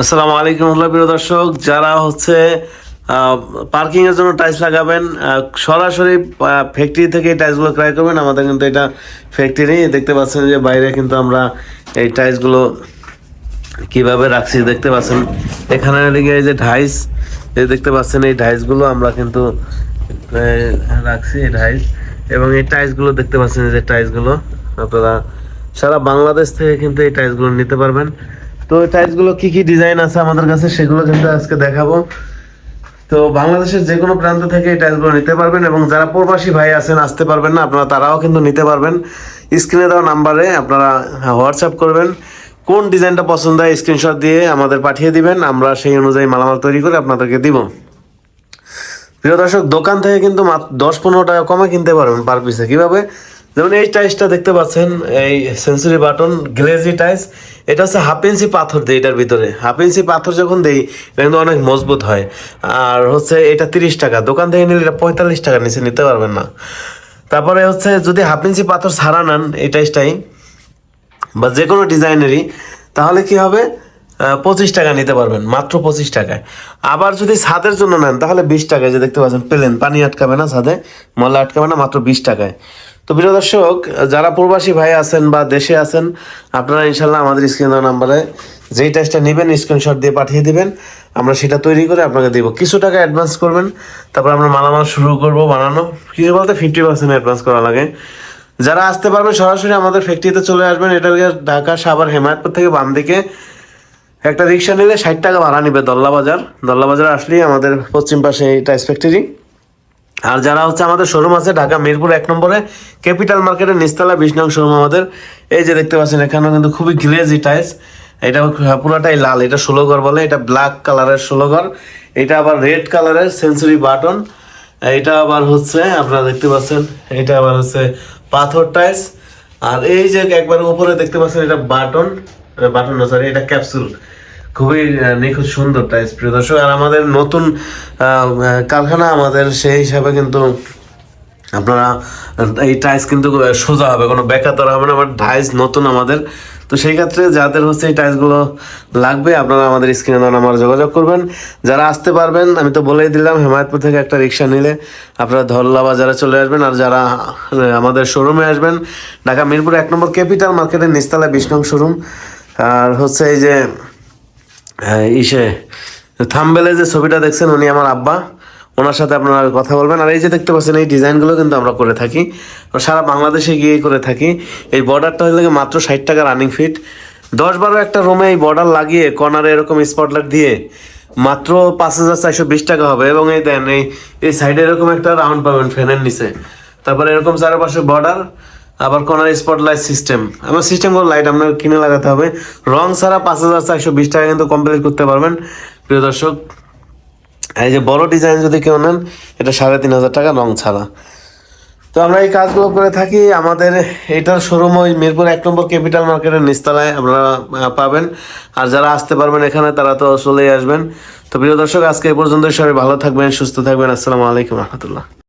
আসসালামু আলাইকুম রহমতুল্লাহ প্রিয় দর্শক। যারা হচ্ছে পার্কিং এর জন্য টাইলস লাগাবেন সরাসরি ফ্যাক্টরি থেকে এই টাইলসগুলো ক্রয় করবেন। আমাদের কিন্তু এটা ফ্যাক্টরি দেখতে পাচ্ছেন যে বাইরে কিন্তু আমরা এই টাইলসগুলো কীভাবে রাখছি দেখতে পাচ্ছেন। এখানে এই যে ঢাইস, এই দেখতে পাচ্ছেন এই ঢাইসগুলো আমরা কিন্তু রাখছি এই ঢাইস। এবং এই টাইলসগুলো দেখতে পাচ্ছেন যে টাইলসগুলো আপনারা সারা বাংলাদেশ থেকে কিন্তু এই টাইলসগুলো নিতে পারবেন। তো টাইলসগুলো কি কি ডিজাইন আছে আমাদের কাছে সেগুলো কিন্তু আজকে দেখাবো। তো বাংলাদেশের যে কোনো প্রান্ত থেকে এই টাইলসগুলো নিতে পারবেন এবং যারা প্রবাসী ভাই আছেন, আসতে পারবেন না, আপনারা তারাও কিন্তু নিতে পারবেন। স্ক্রিনে দেওয়া নাম্বারে আপনারা হোয়াটসঅ্যাপ করবেন। কোন ডিজাইনটা পছন্দ হয় স্ক্রিনশট দিয়ে আমাদের পাঠিয়ে দিবেন, আমরা সেই অনুযায়ী মালামাল তৈরি করে আপনাদেরকে দিব। প্রিয় দর্শক, দোকান থেকে কিন্তু দশ পনেরো টাকা কমে কিনতে পারবেন পার পিসে কীভাবে? যেমন এই টাইসটা দেখতে পাচ্ছেন, এই সেন্সুরি বাটন গ্লেজি টাইস এটা হচ্ছে হাফ ইঞ্চি পাথর দেয় এটার ভিতরে। হাফ ইঞ্চি পাথর যখন দেই, এটা কিন্তু অনেক মজবুত হয়। আর হচ্ছে এটা তিরিশ টাকা, দোকান থেকে নিলে এটা পঁয়তাল্লিশ টাকা, নিচে নিতে পারবেন না। তারপরে হচ্ছে যদি হাফ ইঞ্চি পাথর ছাড়া নেন এই টাইসটাই, বা যে কোনো ডিজাইনেরই, তাহলে কি হবে? পঁচিশ টাকা নিতে পারবেন, মাত্র পঁচিশ টাকায়। আবার যদি ছাদের জন্য নেন, তাহলে বিশ টাকায়, যে দেখতে পাচ্ছেন, পেলেন, পানি আটকাবে না ছাদে, ময়লা আটকাবে না, মাত্র বিশ টাকায়। তো প্রিয় দর্শক, যারা প্রবাসী ভাই আছেন বা দেশে আছেন, আপনারা ইনশাল্লাহ আমাদের স্ক্রিন নাম্বারে যেই টাইসটা নেবেন স্ক্রিনশট দিয়ে পাঠিয়ে দিবেন। আমরা সেটা তৈরি করে আপনাকে দিব। কিছু টাকা অ্যাডভান্স করবেন, তারপর আমরা মালামাল শুরু করব বানানো। কিছু বলতে ফিফটি পার্সেন্ট অ্যাডভান্স করা লাগে। যারা আসতে পারবেন, সরাসরি আমাদের ফ্যাক্টরিতে চলে আসবেন। এটা ঢাকা, সাভার, হেমায়তপুর থেকে বাম দিকে। একটা রিক্সা নিলে ষাট টাকা ভাড়া নিবে দল্লা বাজার। দল্লা বাজার আসলেই আমাদের পশ্চিম পাশে এই টাইস ফ্যাক্টরি আর যারা হচ্ছে আমাদের শোরুম আছে, ঢাকা মিরপুর এক নম্বরে ক্যাপিটাল মার্কেটের নিচতলা বিশ নং শোরুম আমাদের। এই যে দেখতে পাচ্ছেন, এখানেও কিন্তু খুবই গ্লেজি টাইস এটা পুরাটাই লাল, এটা ষোলো ঘর বলে, এটা ব্ল্যাক কালারের ষোলো ঘর। এটা আবার রেড কালারের সেন্সুরি বাটন এটা আবার হচ্ছে, আপনারা দেখতে পাচ্ছেন, এটা আবার হচ্ছে পাথর টাইস আর এই যে একবার উপরে দেখতে পাচ্ছেন, এটা বাটন বাটন না সরি এটা ক্যাপসুল খুবই নিখুঁত সুন্দর টাইস প্রিয় দর্শক। আর আমাদের নতুন কারখানা আমাদের সেই হিসাবে কিন্তু আপনারা, এই টাইস কিন্তু সোজা হবে, কোনো বেকাতর হবে না আমার টাইস নতুন আমাদের। তো সেই ক্ষেত্রে যাদের হচ্ছে এই টাইসগুলো লাগবে, আপনারা আমাদের স্ক্রিনে দেওয়া নাম্বার যোগাযোগ করবেন। যারা আসতে পারবেন, আমি তো বলেই দিলাম, হেমায়তপুর থেকে একটা রিক্সা নিলে আপনারা ধরলা বাজারে চলে আসবেন। আর যারা আমাদের শোরুমে আসবেন, ঢাকা মিরপুর এক নম্বর ক্যাপিটাল মার্কেটের নিস্তালা বিশ শোরুম। আর হচ্ছে এই যে ইসে, থাম্বেলে যে ছবিটা দেখছেন উনি আমার আব্বা, ওনার সাথে আপনারা কথা বলবেন। আর এই যে দেখতে পাচ্ছেন, এই ডিজাইনগুলো কিন্তু আমরা করে থাকি। সারা বাংলাদেশে গিয়ে করে থাকি। এই বর্ডারটা হলে মাত্র ষাট টাকা রানিং ফিট দশ বারো একটা রুমে এই বর্ডার লাগিয়ে কর্নারে এরকম স্পটলাইট দিয়ে মাত্র পাঁচ হাজার চারশো বিশ টাকা হবে। এবং এই দেন, এই এই সাইডে এরকম একটা রাউন্ড পাবেন ফ্যানের নিচে। তারপরে এরকম চারপাশে বর্ডার। আবার কর্নার স্পটলাইট সিস্টেম আমার সিস্টেম করে লাইট আপনার কিনে লাগাতে হবে। রং ছাড়া পাঁচ হাজার চারশো বিশ টাকা কিন্তু কমপ্লিট করতে পারবেন। প্রিয় দর্শক, এই যে বড় ডিজাইন যদি কেউ নেন, এটা সাড়ে তিন হাজার টাকা রং ছাড়া। তো আমরা এই কাজগুলো করে থাকি। আমাদের এটার শোরুম ওই মিরপুর এক নম্বর ক্যাপিটাল মার্কেটের নিচতলায় আপনারা পাবেন। আর যারা আসতে পারবেন এখানে, তারা তো চলেই আসবেন। তো প্রিয় দর্শক, আজকে এই পর্যন্ত সবাই ভালো থাকবেন, সুস্থ থাকবেন। আসসালামু আলাইকুম রহমতুল্লাহ।